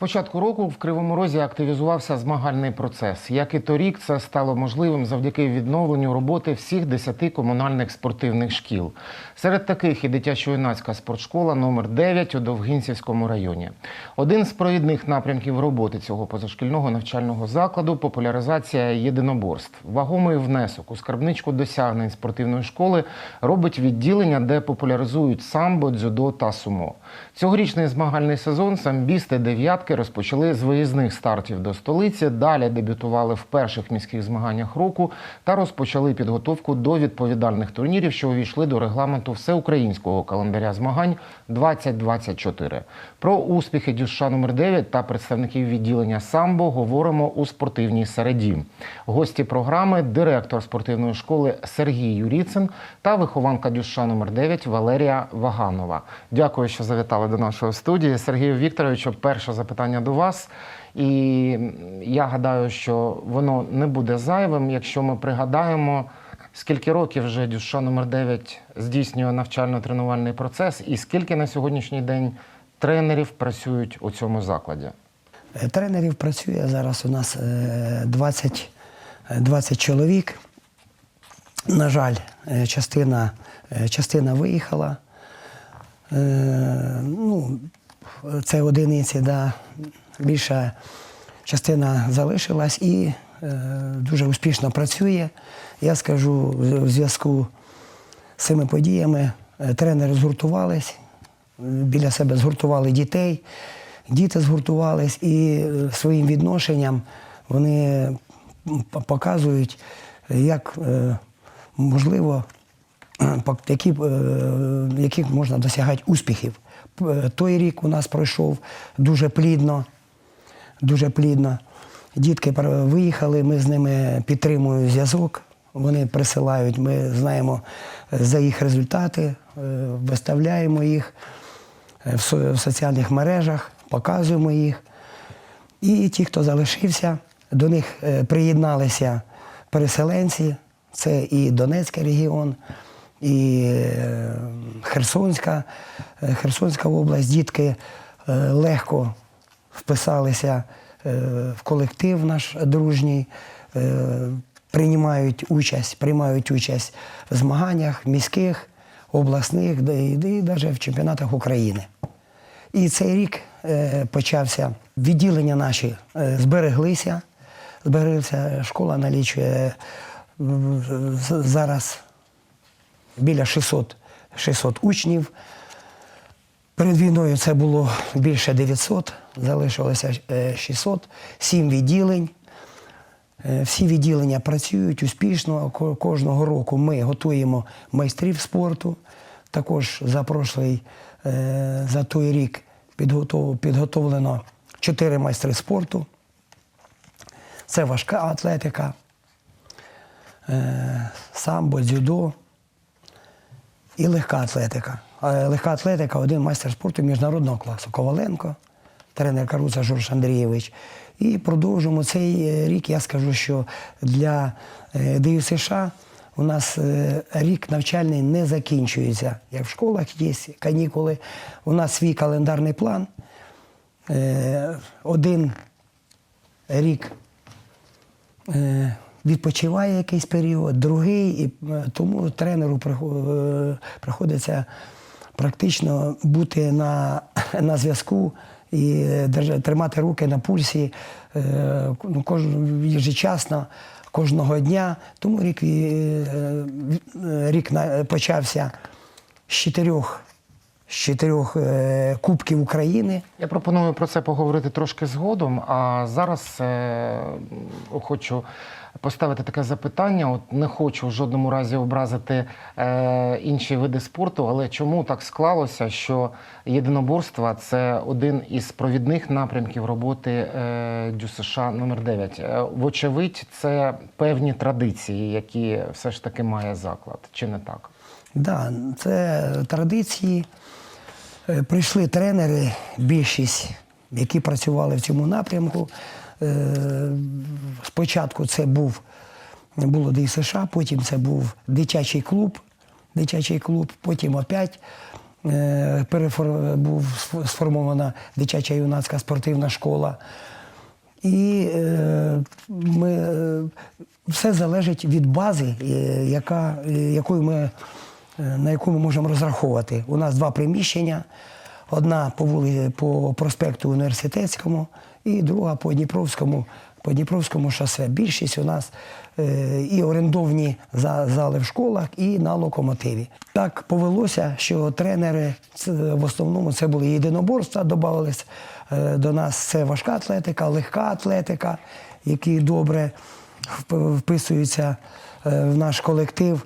початку року в Кривому Розі активізувався змагальний процес. Як і торік, це стало можливим завдяки відновленню роботи всіх 10 комунальних спортивних шкіл. Серед таких і дитячо-юнацька спортшкола номер 9 у Довгинцівському районі. Один з провідних напрямків роботи цього позашкільного навчального закладу популяризація єдиноборств. Вагомий внесок у скарбничку досягнень спортивної школи робить відділення, де популяризують самбо, дзюдо та сумо. Цьогорічний змагальний сезон самбісти дев'ятки розпочали з виїзних стартів до столиці. Далі дебютували в перших міських змаганнях року та розпочали підготовку до відповідальних турнірів, що увійшли до регламенту всеукраїнського календаря змагань 2024. Про успіхи дюша номер 9 та представників відділення самбо говоримо у спортивній середі. Гості програми директор спортивної школи Сергій Юріцин та вихованка дюша номер 9 Валерія Ваганова. Дякую, що завітали до нашої студії. Сергію Вікторовичу, перше запитання до вас. І я гадаю, що воно не буде зайвим, якщо ми пригадаємо, скільки років вже дюша номер 9 здійснює навчально-тренувальний процес, і скільки на сьогоднішній день тренерів працюють у цьому закладі. Е, Тренерів працює зараз у нас е, 20, е, 20 чоловік. На жаль, е, частина, е, частина виїхала. Е, Ну, це одиниці, да. більша частина залишилась і е, дуже успішно працює. Я скажу, в зв'язку з цими подіями е, тренери згуртувались, біля себе згуртували дітей, діти згуртувались і своїм відношенням вони показують, як можливо, які, е, яких можна досягати успіхів. Е, Той рік у нас пройшов дуже плідно, дуже плідно. Дітки виїхали, ми з ними підтримуємо зв'язок. Вони присилають, ми знаємо е, за їх результати, виставляємо їх в соціальних мережах, показуємо їх. І ті, хто залишився, до них приєдналися переселенці, це і Донецький регіон, і е, Херсонська, е, Херсонська область. Дітки е, легко вписалися в колектив наш дружній, приймають участь, приймають участь в змаганнях міських, обласних, і, навіть в чемпіонатах України. І цей рік почався. Відділення наші збереглися. Збереглися. Школа налічує зараз біля 600, 600 учнів. Перед війною це було більше 900, залишилося е, 600, 7 відділень. Е, Всі відділення працюють успішно. Кожного року ми готуємо майстрів спорту. Також за прошлий, е, за той рік підготовлено 4 майстри спорту. Це важка атлетика, е, самбо, дзюдо і легка атлетика. Легка атлетика один майстер спорту міжнародного класу Коваленко, тренер Каруца Жорж Андрійович. І продовжуємо цей е, рік. Я скажу, що для е, ДЮСШ США у нас е, рік навчальний не закінчується. Як в школах є канікули, у нас свій календарний план. Один рік відпочиває якийсь період, другий, і е, тому тренеру е, приходиться практично бути на, на зв'язку і е, тримати руки на пульсі ну, кож, кожного дня. Тому рік, рік почався з чотирьох, з чотирьох кубків України. Я пропоную про це поговорити трошки згодом. А зараз е, хочу поставити таке запитання. От не хочу в жодному разі образити е, інші види спорту, але чому так склалося, що єдиноборство це один із провідних напрямків роботи е, ДЮСШ номер 9 Е, Вочевидь, це певні традиції, які все ж таки має заклад, чи не так? Да, це традиції. Е, Прийшли тренери, більшість, які працювали в цьому напрямку. Е, Спочатку це був було ДСШ, потім це був дитячий клуб, дитячий клуб, потім опять е, був сформована дитяча юнацька спортивна школа. І е, ми, все залежить від бази, яка, якою ми, на яку ми можемо розраховувати. У нас два приміщення: одна по вулиці по проспекту університетському, і друга по Дніпровському, по Дніпровському шосе. Більшість у нас е, і орендовні за- зали в школах, і на локомотиві. Так повелося, що тренери в основному це були єдиноборства, додавались е, до нас. Це важка атлетика, легка атлетика, які добре вписуються е, в наш колектив.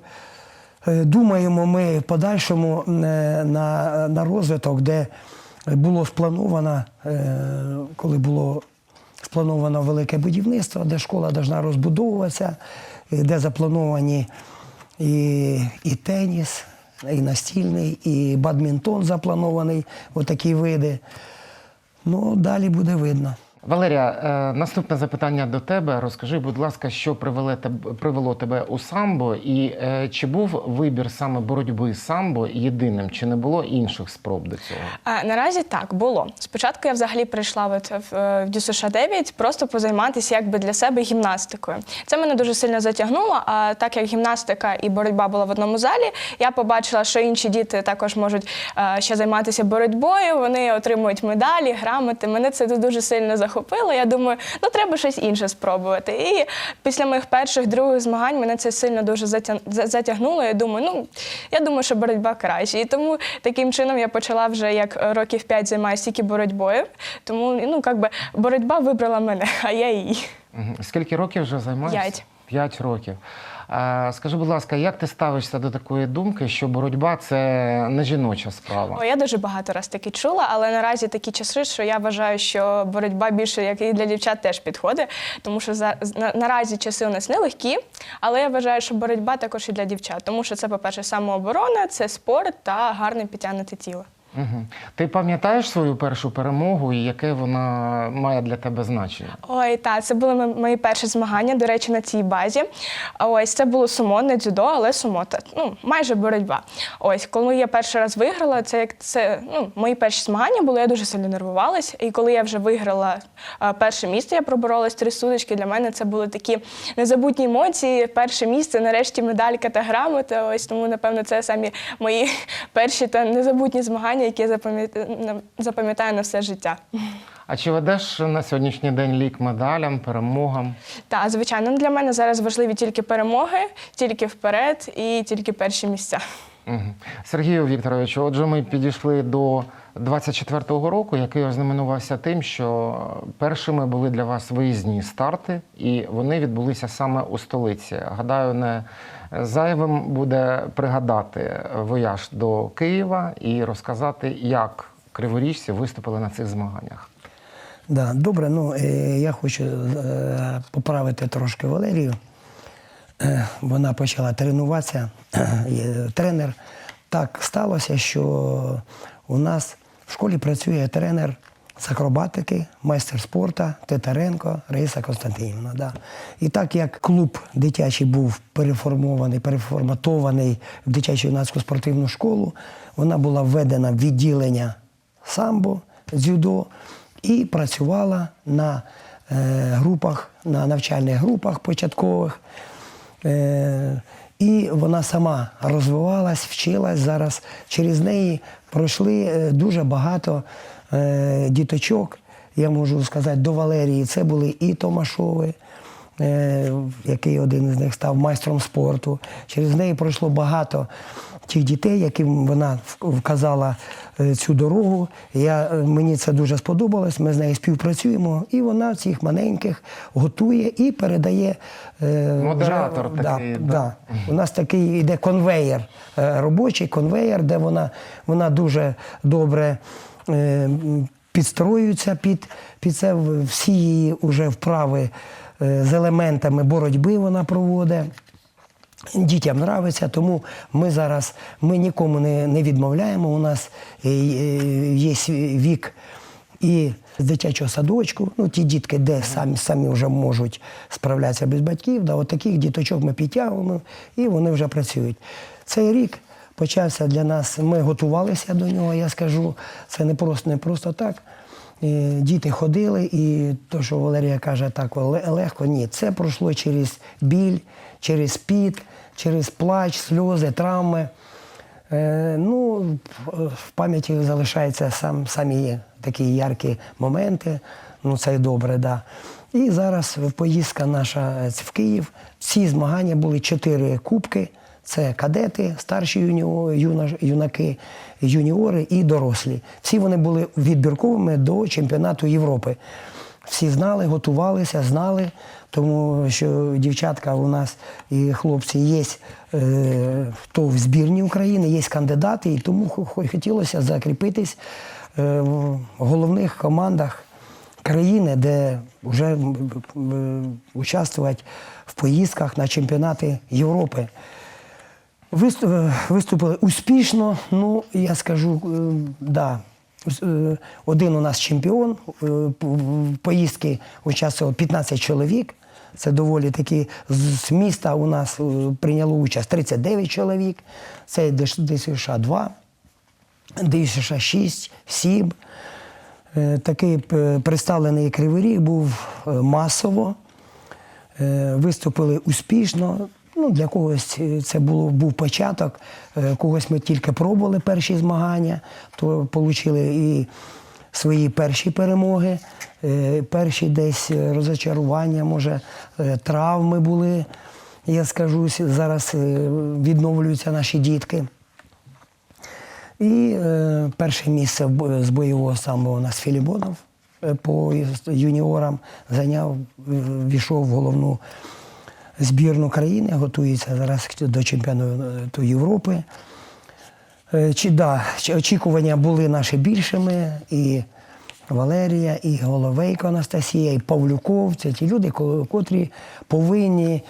Е, Думаємо ми в подальшому е, на, на розвиток, де було сплановано, е, коли було сплановано велике будівництво, де школа повинна розбудовуватися, де заплановані і, і теніс, і настільний, і бадмінтон запланований, отакі види. Ну, далі буде видно. Валерія, е, наступне запитання до тебе. Розкажи, будь ласка, що привело тебе, у самбо, і е, чи був вибір саме боротьби самбо єдиним, чи не було інших спроб до цього? А, наразі так було. Спочатку я взагалі прийшла от в, е, в ДЮСШ 9 просто позайматися якби для себе гімнастикою. Це мене дуже сильно затягнуло. А так як гімнастика і боротьба була в одному залі, я побачила, що інші діти також можуть ще займатися боротьбою. Вони отримують медалі, грамоти. Мене це дуже сильно захопило. Я думаю, ну треба щось інше спробувати. І після моїх перших других змагань мене це сильно дуже затягнуло. Я думаю, ну я думаю, що боротьба краще. І тому таким чином я почала вже як років 5 займаюся тільки боротьбою. Тому ну як би боротьба вибрала мене, а я її. Скільки років вже займаєшся? П'ять. П'ять років. Скажи, будь ласка, як ти ставишся до такої думки, що боротьба це не жіноча справа? О, я дуже багато раз таки чула, але наразі такі часи, що я вважаю, що боротьба більше як і для дівчат теж підходить, тому що за на, наразі часи у нас нелегкі, але я вважаю, що боротьба також і для дівчат, тому що це, по-перше, самооборона, це спорт та гарне підтягнути тіло. Угу. Ти пам'ятаєш свою першу перемогу і яке вона має для тебе значення? Ой, так, це були мої перші змагання, до речі, на цій базі. Ось це було сумо, не дзюдо, але сумо. Та, ну, майже боротьба. Ось, коли я перший раз виграла, це як це ну, мої перші змагання були, я дуже сильно нервувалась. І коли я вже виграла перше місце, я проборолась три судочки. Для мене це були такі незабутні емоції. Перше місце, нарешті медалька та грамота. Ось тому, напевно, це самі мої перші та незабутні змагання, які я запам'ят- на- запам'ятаю на все життя. А чи ведеш на сьогоднішній день лік медалям, перемогам? Так, звичайно, для мене зараз важливі тільки перемоги, тільки вперед і тільки перші місця. Угу. Сергію Вікторовичу, отже, ми підійшли до 24-го року, який ознаменувався тим, що першими були для вас виїзні старти, і вони відбулися саме у столиці. Гадаю, не зайвим буде пригадати вояж до Києва і розказати, як криворіжці виступили на цих змаганнях. Да, добре, ну е, я хочу е, поправити трошки Валерію. Е, вона почала тренуватися. Тренер. Так сталося, що у нас в школі працює тренер з акробатики, майстер спорту Титаренко Раїса Константинівна. Да. І так як клуб дитячий був переформований, переформатований в дитячу юнацьку спортивну школу, вона була введена в відділення самбо, дзюдо і працювала на е, групах, на навчальних групах початкових. Е, і вона сама розвивалась, вчилась зараз. Через неї пройшли е, дуже багато е, діточок. Я можу сказати, до Валерії це були і Томашови, е, який один із них став майстром спорту. Через неї пройшло багато тих дітей, яким вона вказала е, цю дорогу. Я, мені це дуже сподобалось. Ми з нею співпрацюємо, і вона цих маленьких готує і передає. е, Модератор вже- такий, Да, да. У нас такий йде конвеєр, робочий конвеєр, де вона, вона дуже добре е, м, підстроюється під, під це. Всі її вже вправи е, з елементами боротьби вона проводить. Дітям нравиться, тому ми зараз ми нікому не, не відмовляємо. У нас е, є вік і з дитячого садочку. Ну, ті дітки, де самі самі вже можуть справлятися без батьків. Да, от таких діточок ми підтягуємо і вони вже працюють. Цей рік почався для нас. Ми готувалися до нього, я скажу. Це не просто, не просто так. І діти ходили, і то, що Валерія каже, так легко, ні. Це пройшло через біль, через піт, через плач, сльози, травми. Е, ну, в пам'яті залишаються сам, самі такі яркі моменти. Ну, це й добре, да. І зараз поїздка наша е, в Київ. Ці змагання були чотири кубки. Це кадети, старші юна, юнаки, юніори і дорослі. Всі вони були відбірковими до чемпіонату Європи. Всі знали, готувалися, знали, тому що дівчатка у нас і хлопці є е, хто в збірні України, є кандидати, і тому хо- хо- хотілося закріпитись е, в головних командах країни, де вже м, участвувати в поїздках на чемпіонати Європи. Е, Виступили успішно. Ну, я скажу, е, да. Е, Один у нас чемпіон. поїздки участвувало 15 чоловік. Це доволі таки з міста у нас прийняло участь 39 чоловік. Це ДСШ 2, ДСШ 6, СІБ. Е, Такий представлений Кривий Ріг був масово. Виступили успішно. Ну, для когось е, це було, був початок, е, когось ми тільки пробували перші змагання, то отримали і свої перші перемоги, е, перші десь розочарування, може, травми були. Я скажу, зараз відновлюються наші дітки. І перше місце з бойового самбо у нас Філібонов по юніорам зайняв, війшов в головну збірну країни, готується зараз до чемпіонату Європи. Е, Чи, да, очікування були наші більшими, і Валерія, і Головейко Анастасія, і Павлюков. Це ті люди, котрі повинні.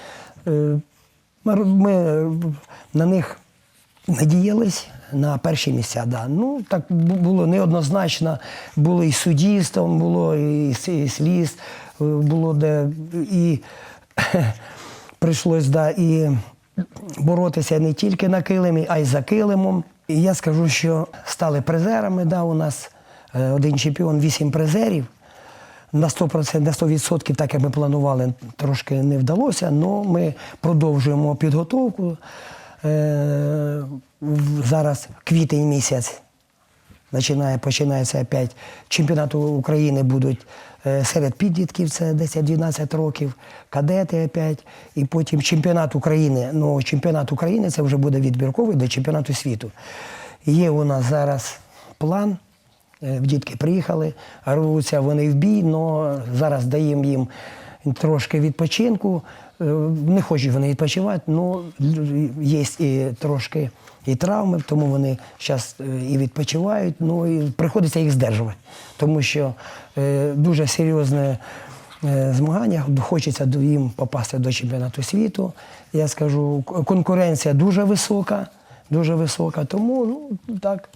е, Ми, на них надіялись на перші місця. Да. Ну, так було неоднозначно. Було і суддівством, було і сліз, е, було де і прийшлось да, і боротися не тільки на килимі, а й за килимом. І я скажу, що стали призерами. Да, у нас е, один чемпіон, вісім призерів. На 100%, на 100%, так як ми планували, трошки не вдалося, але ми продовжуємо підготовку. Е, Зараз квітень місяць починає, починається опять чемпіонату України будуть е, серед підлітків, це 10-12 років, кадети опять, і потім чемпіонат України. Ну, чемпіонат України це вже буде відбірковий до чемпіонату світу. Є у нас зараз план. Е, Дітки приїхали, рвуться вони в бій, але зараз даємо їм трошки відпочинку. Е, Не хочуть вони відпочивати, але є і трошки і травми, тому вони зараз і відпочивають, ну і приходиться їх здержувати, тому що е, дуже серйозне е, змагання, хочеться їм попасти до чемпіонату світу. Я скажу, конкуренція дуже висока, дуже висока, тому ну так,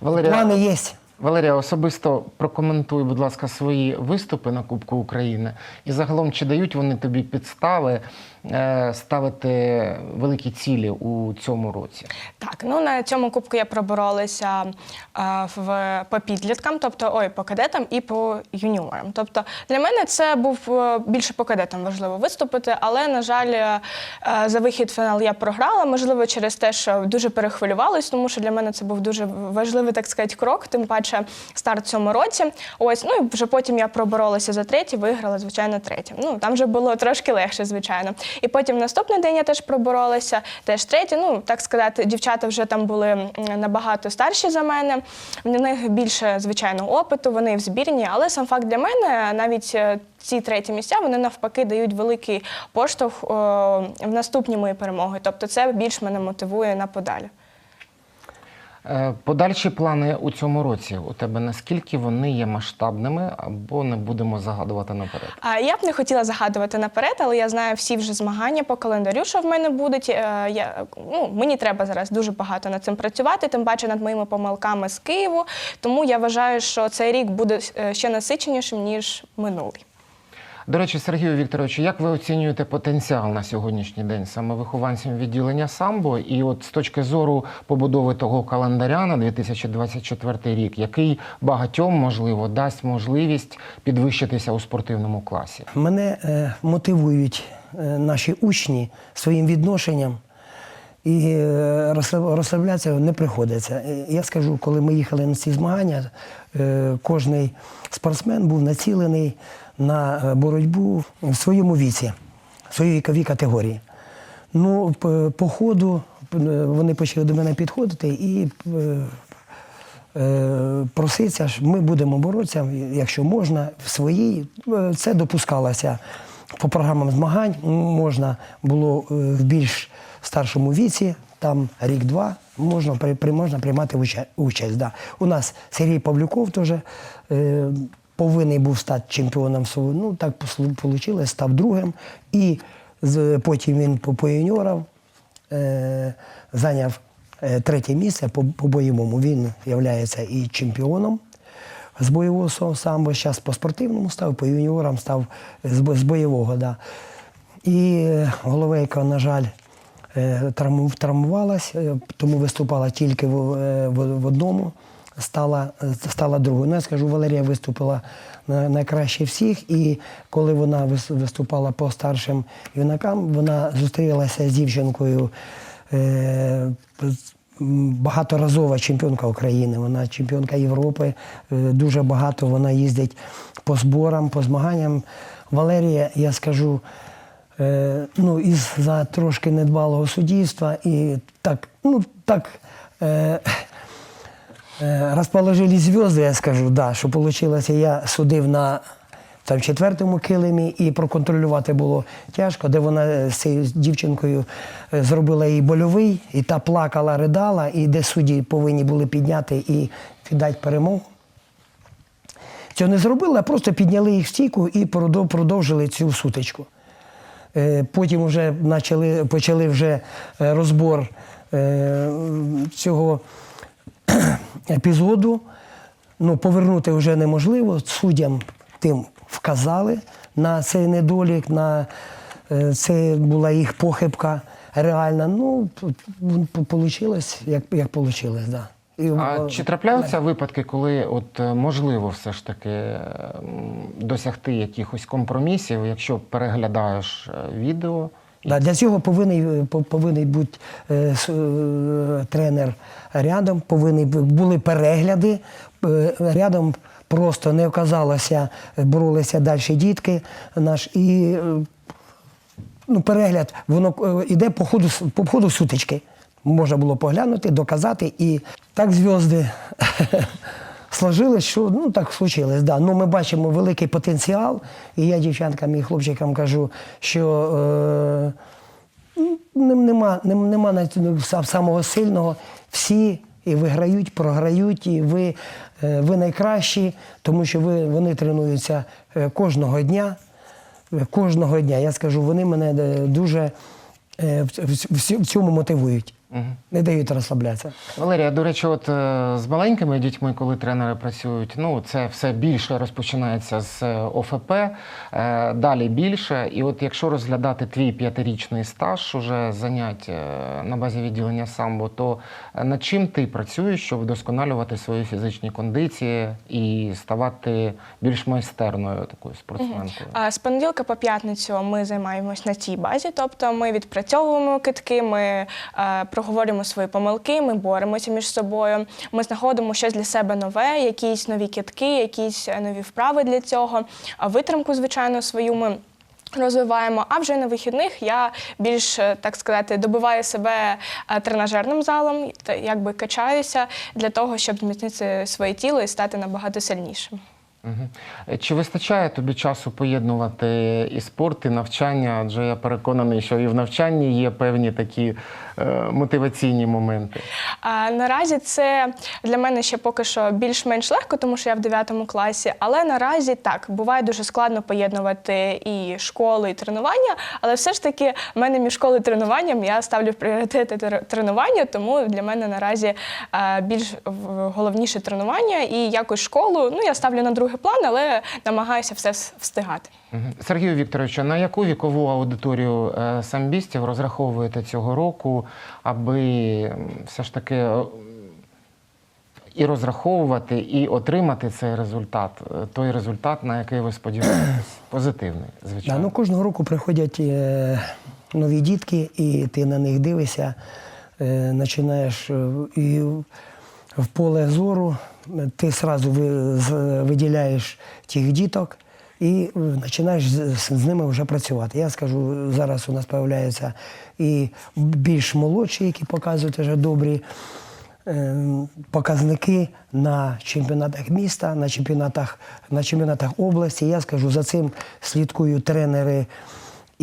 Валерія, плани є. Валерія, особисто прокоментуй, будь ласка, свої виступи на Кубку України. І загалом, чи дають вони тобі підстави е, ставити великі цілі у цьому році? Так, ну на цьому кубку я проборолася е, в по підліткам, тобто ой, по кадетам і по юніорам. Тобто для мене це був е, більше по кадетам важливо виступити, але на жаль, за вихід в фінал я програла. Можливо, через те, що дуже перехвилювалась, тому що для мене це був дуже важливий, так сказати, крок, тим паче старт в цьому році. Ось, ну і вже потім я проборолася за третє, виграла, звичайно, третє. Ну там вже було трошки легше, звичайно. І потім наступний день я теж проборолася, теж третє. Ну так сказати, дівчата вже там були набагато старші за мене. В них більше звичайно опиту, вони в збірні, але сам факт для мене навіть. е, Ці треті місця вони навпаки дають великий поштовх о, в наступні мої перемоги. Тобто, це більш мене мотивує на подалі. Е, Подальші плани у цьому році у тебе наскільки вони є масштабними, або не будемо загадувати наперед? А я б не хотіла загадувати наперед, але я знаю всі вже змагання по календарю, що в мене будуть. Е, Я, ну, мені треба зараз дуже багато над цим працювати, тим паче над моїми помилками з Києву. Тому я вважаю, що цей рік буде е, ще насиченішим, ніж минулий. До речі, Сергію Вікторовичу, як ви оцінюєте потенціал на сьогоднішній день саме вихованцям відділення самбо? І от з точки зору побудови того календаря на 2024 рік, який багатьом можливо дасть можливість підвищитися у спортивному класі? Мене е, мотивують е, наші учні своїм відношенням. І е, розслаблятися не приходиться. Е, Я скажу, коли ми їхали на ці змагання, е, кожний спортсмен був націлений на боротьбу в своєму віці, в своїй віковій категорії. Ну, по ходу вони почали до мене підходити і проситься, ми будемо боротися, якщо можна, в своїй. Це допускалося по програмам змагань. Можна було в більш старшому віці, там рік-два, можна, при, можна приймати участь. Да. У нас Сергій Павлюков теж е, повинен був стати чемпіоном свого. Ну, так вийшло, став другим. І з, потім він по, по юніорам е, зайняв е, третє місце по, по бойовому. Він є і чемпіоном з бойового самбо, зараз по спортивному став, по юніорам став з, з бойового. Да. І е, Головейко, на жаль, е, травму- травмувалась, е, тому виступала тільки в, е, в, одному, стала, стала другою. Ну, я скажу, Валерія виступила на- найкраще всіх, і коли вона виступала по старшим юнакам, вона зустрілася з дівчинкою. Багаторазова чемпіонка України, вона чемпіонка Європи. Дуже багато вона їздить по зборам, по змаганням. Валерія, я скажу, ну, із за трошки недбалого суддівства і так, ну так. Е, е, розположили зв'язки, я скажу, да, що вийшло, я судив на там, четвертому килимі і проконтролювати було тяжко, де вона з цією дівчинкою е, зробила їй больовий, і та плакала, ридала, і де судді повинні були підняти і віддати перемогу. Цього не зробили, а просто підняли їх в стійку і продовжили цю сутичку. Е, Потім вже почали, почали вже е, розбор е, цього епізоду. Ну, повернути вже неможливо. Суддям тим вказали на цей недолік, на це була їх похибка реальна. Ну, вийшло, як, як вийшло, да. І, А е, чи трапляються випадки, коли от е, можливо все ж таки досягти якихось компромісів, якщо переглядаєш е, відео? Да, для цього повинен, повинен бути е, е, тренер рядом, повинні були перегляди. е, Рядом просто не оказалося, боролися далі дітки наш. І е, ну, перегляд, воно е, йде по ходу, по ходу сутички. Можна було поглянути, доказати. І так зв'язки сложилось, що ну так случилось. Да. Ну, ми бачимо великий потенціал. І я дівчаткам і хлопчикам кажу, що е, ну, нема, нема навіть, ну, самого сильного. Всі і виграють, програють, і ви, е, ви найкращі, тому що ви, вони тренуються е, кожного дня. Е, Кожного дня. Я скажу, вони мене дуже в цьому мотивують. Не дають розслаблятися. Валерія, до речі, от е, з маленькими дітьми, коли тренери працюють, ну це все більше розпочинається з е, ОФП, е, далі більше. І от якщо розглядати твій п'ятирічний стаж уже занять на базі відділення самбо, то над чим ти працюєш, щоб вдосконалювати свої фізичні кондиції і ставати більш майстерною такою спортсменкою? А З понеділка по п'ятницю ми займаємось на цій базі, тобто ми відпрацьовуємо китки, ми е, проговорюємо свої помилки, ми боремося між собою, ми знаходимо щось для себе нове, якісь нові китки, якісь е, нові вправи для цього. Витримку, звичайно, свою ми. Розвиваємо, а вже на вихідних я більш е, так сказати добиваю себе е, тренажерним залом, якби качаюся для того, щоб зміцнити своє тіло і стати набагато сильнішим. Е, Чи вистачає тобі часу поєднувати і спорт, і навчання? Адже я переконаний, що і в навчанні є певні такі е, мотиваційні моменти. А, наразі це для мене ще поки що більш-менш легко, тому що я в 9 класі. Але наразі так буває дуже складно поєднувати і школу, і тренування. Але все ж таки, в мене між школою і тренуванням я ставлю в пріоритети тренування, тому для мене наразі е, більш головніше тренування і якось школу. Ну я ставлю на друге другий план, але намагаюся все встигати. Сергію Вікторовичу, на яку вікову аудиторію е, самбістів розраховуєте цього року, аби все ж таки і розраховувати, і отримати цей результат, е, той результат, на який ви сподіваєтесь? Позитивний, Да, звичайно. ну, кожного року приходять е, нові дітки, і ти на них дивишся, е, починаєш е, і в поле зору, ти одразу виділяєш тих діток і починаєш з, ними вже працювати. Я скажу, зараз у нас з'являються і більш молодші, які показують вже добрі е, показники на чемпіонатах міста, на чемпіонатах, на чемпіонатах області. Я скажу, за цим слідкують тренери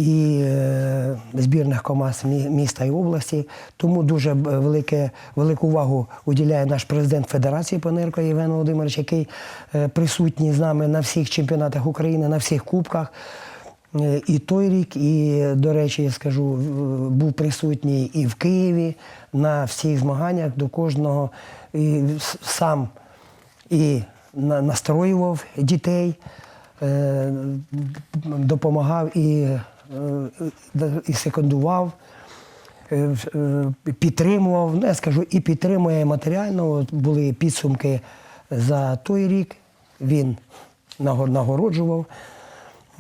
і е, збірних команд міста і області. Тому дуже велике, велику увагу уділяє наш президент Федерації Панерко Євген Володимирович, який е, присутній з нами на всіх чемпіонатах України, на всіх кубках. Е, І той рік, і, до речі, я скажу, був присутній і в Києві на всіх змаганнях до кожного і сам і настроював дітей, е, допомагав і, е, і секундував, е, е, підтримував. Ну, я скажу, і підтримує матеріально. От були підсумки за той рік. Він нагороджував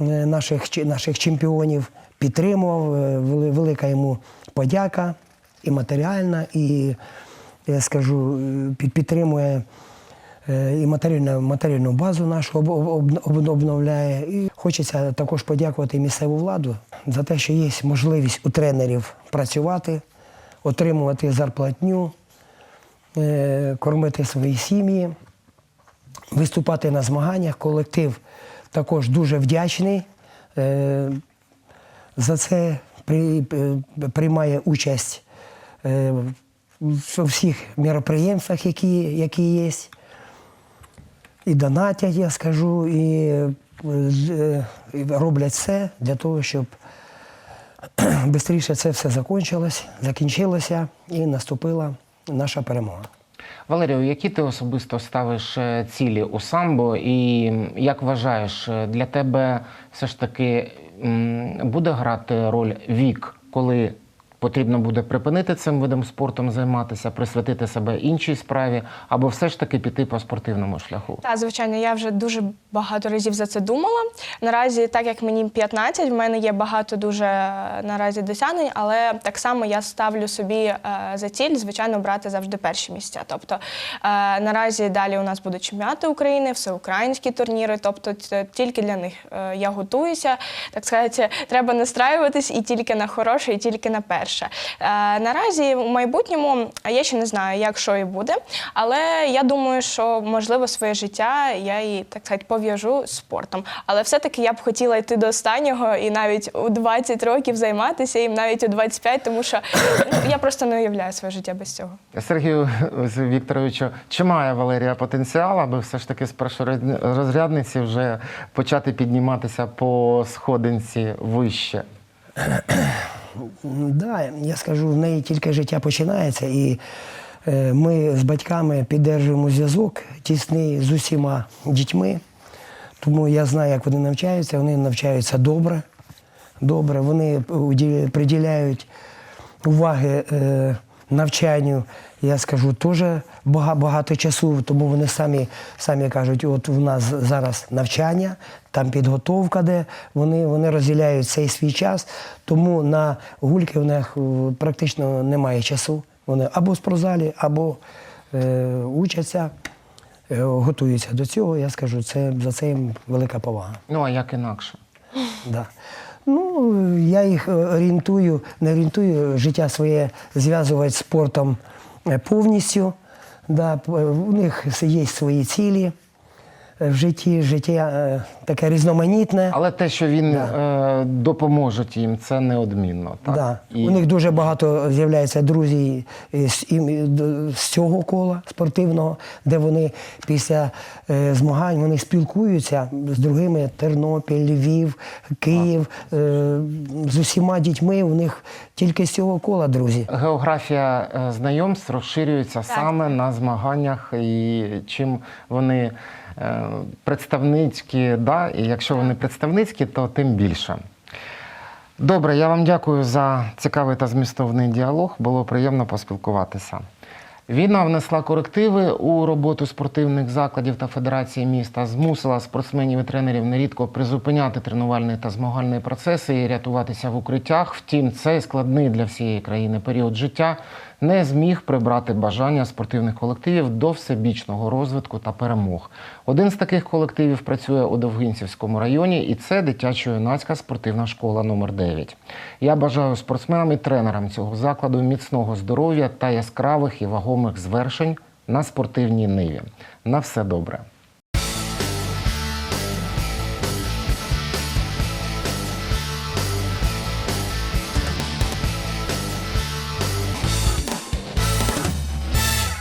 е, наших, наших чемпіонів, підтримував. Е, Велика йому подяка і матеріальна, і я скажу, е, підтримує е, і матеріальну, матеріальну базу нашу об- об- об- обновляє. І хочеться також подякувати місцеву владу за те, що є можливість у тренерів працювати, отримувати зарплатню, е, кормити свої сім'ї виступати на змаганнях. Колектив також дуже вдячний. Е, За це е, приймає участь е, у всіх мероприємствах, які, які є. І донатять, я скажу, і е, роблять все для того, щоб швидше це все закінчилось, закінчилося і наступила наша перемога. Валерію, які ти особисто ставиш е, цілі у самбо, і як вважаєш, е, для тебе все ж таки буде грати роль вік, коли потрібно буде припинити цим видом спортом займатися, присвятити себе іншій справі, або все ж таки піти по спортивному шляху? Так, звичайно, я вже дуже багато разів за це думала. Наразі, так як мені 15, в мене є багато дуже е, наразі досягнень, але так само я ставлю собі е, за ціль, звичайно, брати завжди перші місця. Тобто е, наразі далі у нас будуть чемпіонати України, всеукраїнські турніри. Тобто, тільки для них я готуюся. Так сказати, треба настраюватись і тільки на хороше, і тільки на перше. Е, наразі у майбутньому я ще не знаю, як що і буде, але я думаю, що можливо своє життя я і так сказати пов'яжу з спортом. Але все-таки я б хотіла йти до останнього і навіть у 20 років займатися їм, навіть у 25, тому що ну, я просто не уявляю своє життя без цього. Сергію Вікторовичу, чи має Валерія потенціал, аби все ж таки з першорозрядниці вже почати підніматися по сходинці вище? Да, я скажу, в неї тільки життя починається, і е, ми з батьками піддержуємо зв'язок тісний з усіма дітьми. Тому я знаю, як вони навчаються. Вони навчаються добре. Добре, вони приділяють уваги е, навчанню, я скажу, теж багато часу, тому вони самі, самі кажуть, от у нас зараз навчання, там підготовка, де вони, вони розділяють цей свій час, тому на гульки в них е, практично немає часу. Вони або в спортзалі, або е, учаться, е, готуються до цього. Я скажу, це за це їм велика повага. Ну а як інакше? Да. Ну, я їх е, орієнтую, не орієнтую життя своє зв'язувати з спортом повністю. Да. У них є свої цілі е, в житті, життя е, таке різноманітне. Але те, що він е, допоможе їм, це неодмінно. Так? Да. І... У них дуже багато з'являється друзів з, з цього кола спортивного, де вони після е, змагань вони спілкуються з другими Тернопіль, Львів, Київ, е, з усіма дітьми. У них тільки з цього кола друзі. Географія знайомств розширюється саме на змаганнях, і чим вони представницькі, да, і якщо вони представницькі, то тим більше. Добре, я вам дякую за цікавий та змістовний діалог. Було приємно поспілкуватися. Війна внесла корективи у роботу спортивних закладів та федерації міста, змусила спортсменів і тренерів нерідко призупиняти тренувальний та змагальний процеси і рятуватися в укриттях. Втім, цей складний для всієї країни період життя не зміг прибрати бажання спортивних колективів до всебічного розвитку та перемог. Один з таких колективів працює у Довгинцівському районі, і це дитячо-юнацька спортивна школа номер 9 Я бажаю спортсменам і тренерам цього закладу міцного здоров'я та яскравих і вагомих звершень на спортивній ниві. На все добре.